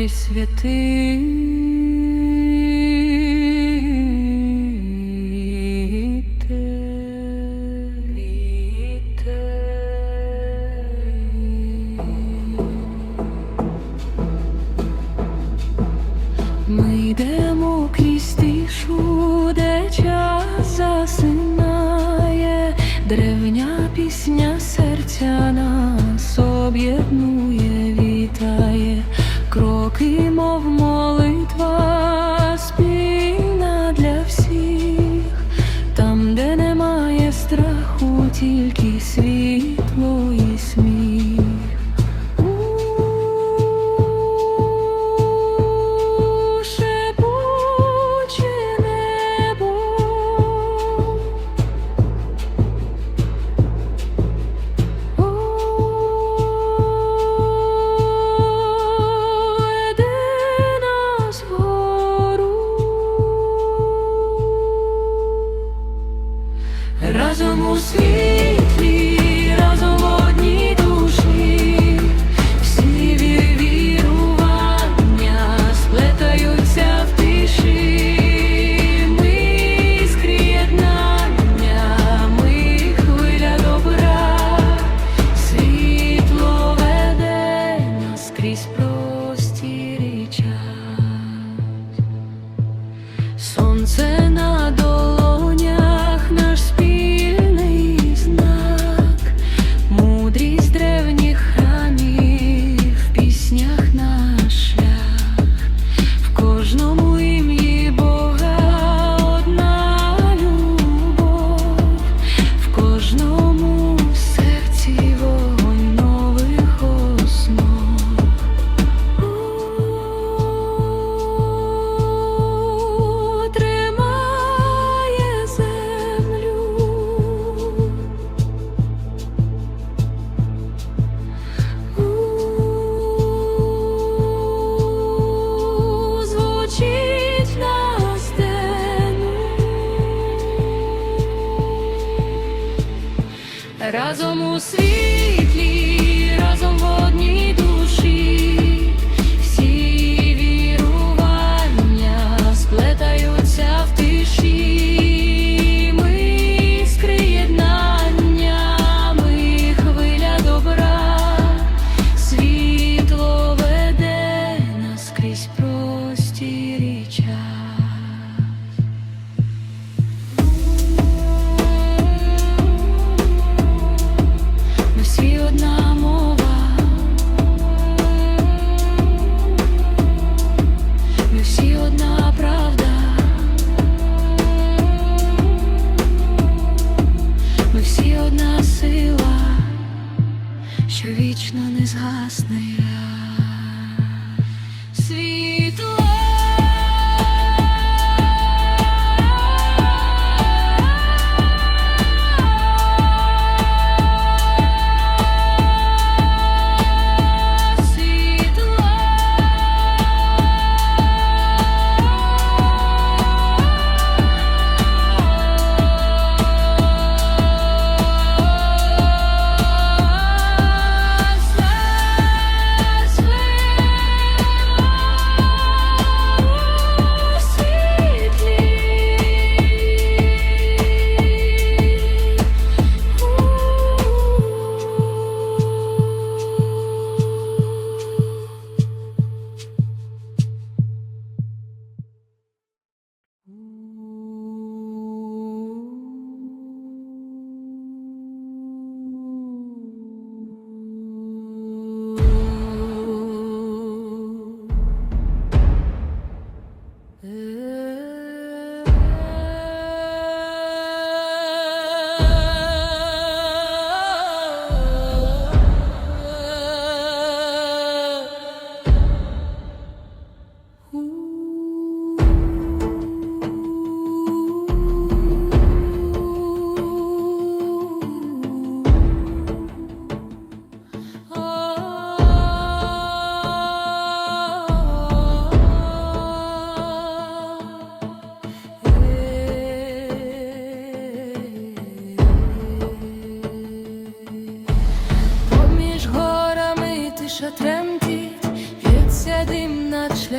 Пресвяти, ми йдемо крізь тишу, де час засинає, древня пісня серця нас об'єднує. світ. разом у світ. good.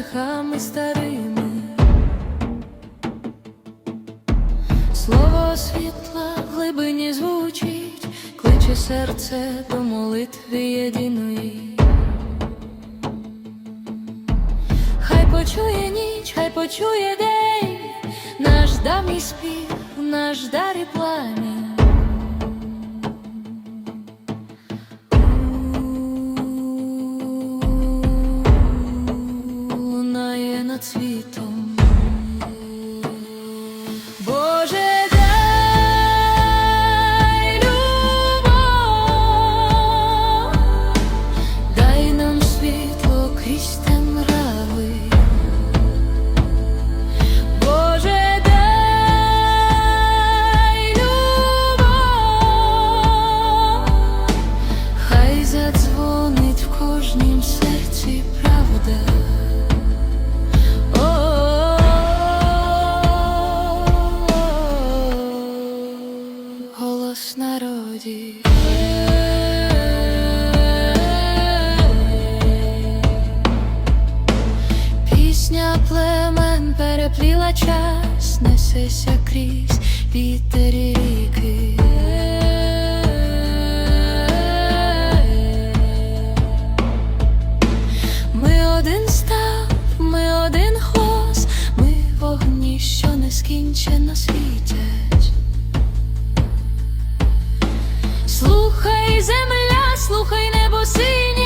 Шляхами старими. Слово світла в глибині звучить, кличе серце до молитви єдиної. Хай почує ніч, хай почує день, наш давній спів, наш дар і пламінь. Пісня племен перепліла час, несеся крізь вітер ріки. Ми один став, ми один хос, ми вогні, що нескінчено світять. Слухай, земля, слухай небо синє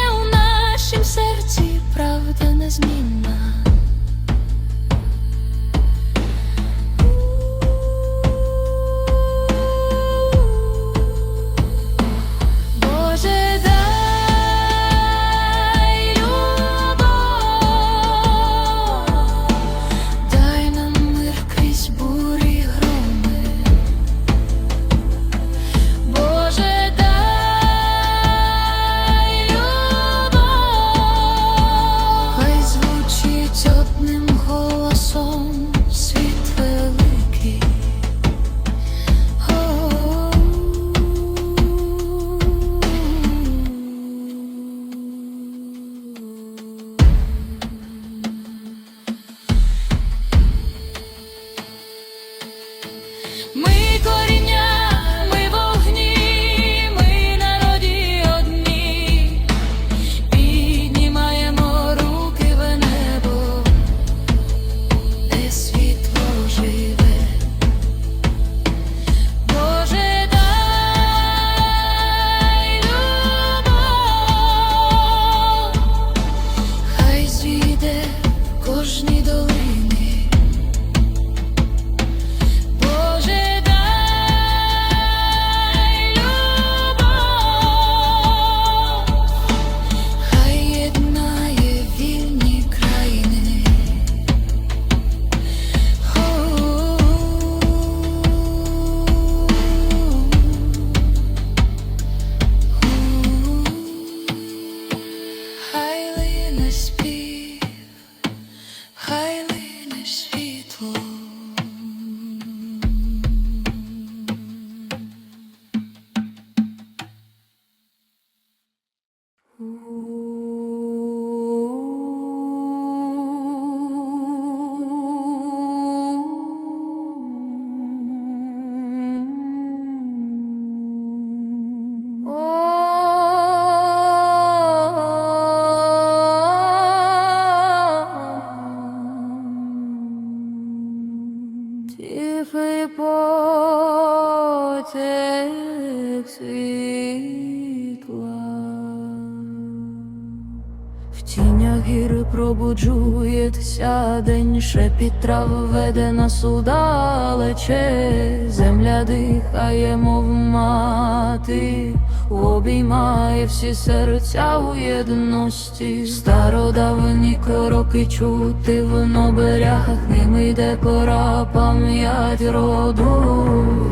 пробуджується день, шепіт трав веде нас удалече, земля дихає, мов мати, обіймає всі серця у єдності, стародавні кроки чути в ноберягах, ними йде пора пам'ять роду,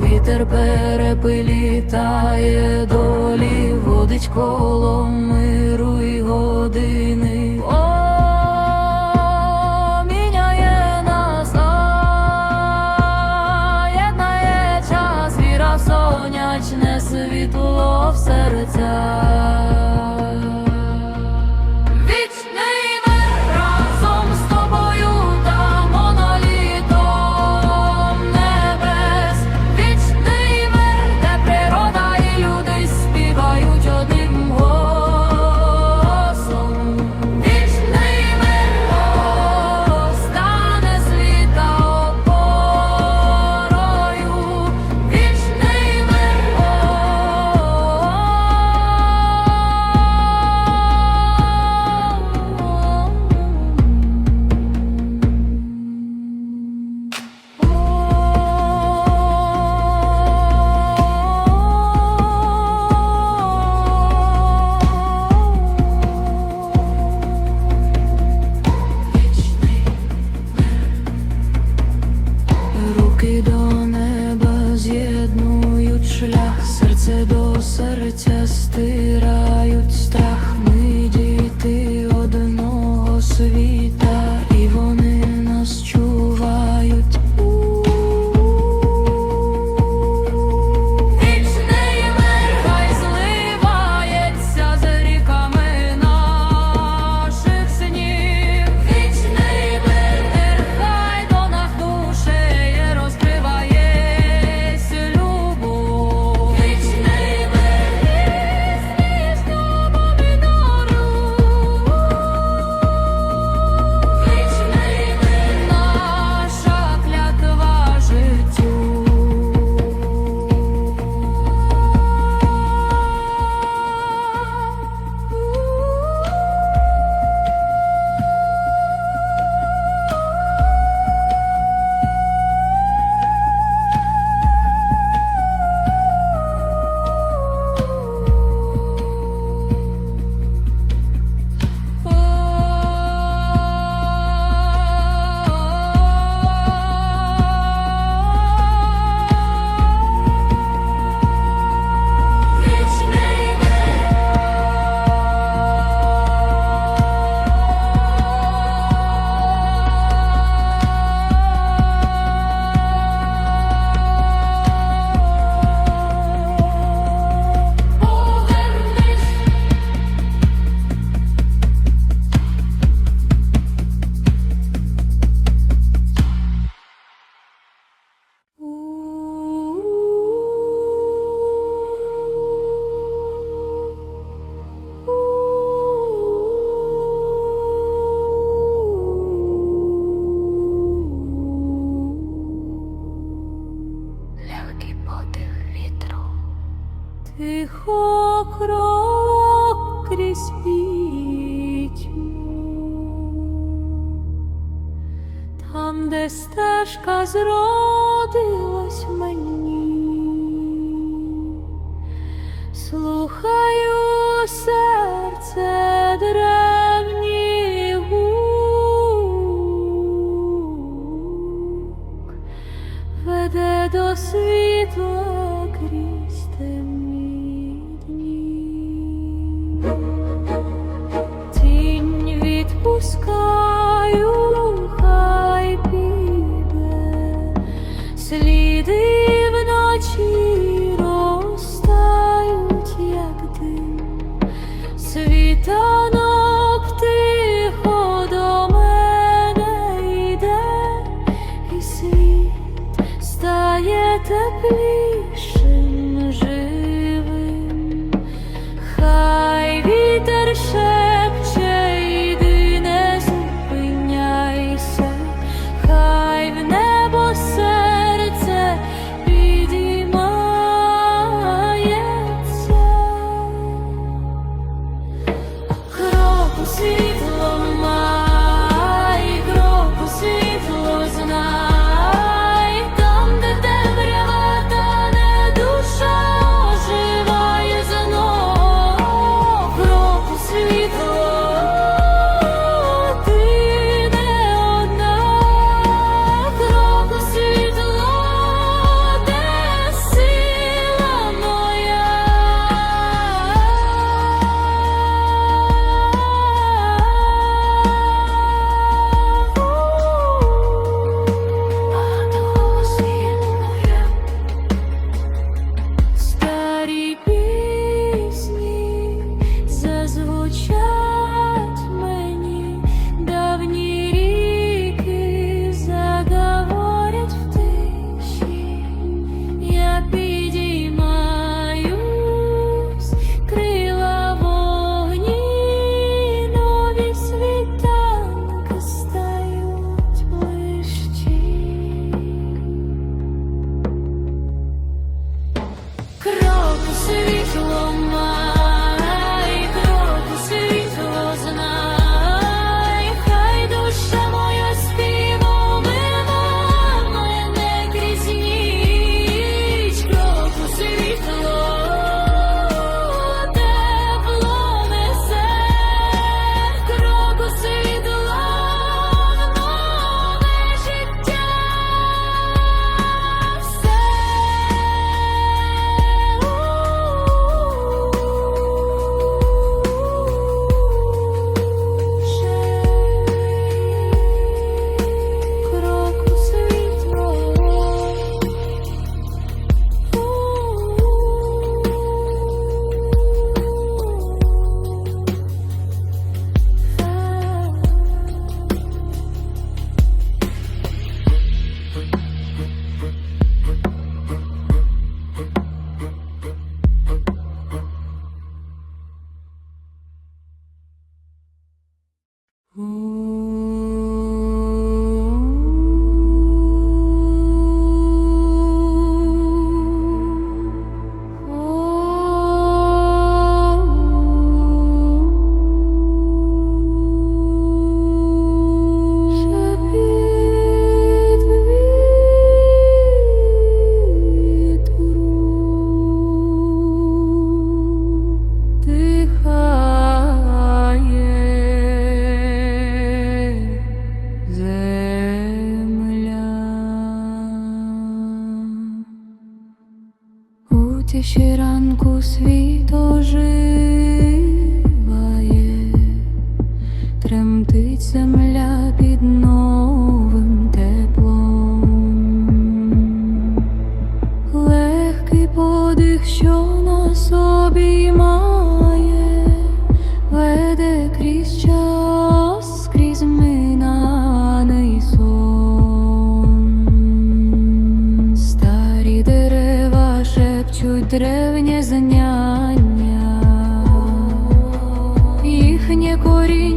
вітер перепилітає долі, водить коло миру і години. світло в серцях. Руки до неба з'єднують шлях, серце до серця стих. Крок крізь пітьму, там, де стежка зродилась мені, крок світла. Подих, що нас обіймає, веде крізь час, крізь минаний сон. Старі дерева шепчуть древнє знання, їхнє коріння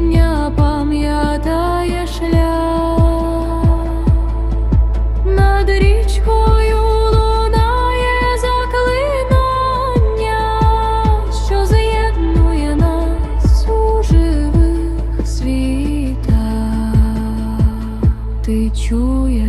秋叶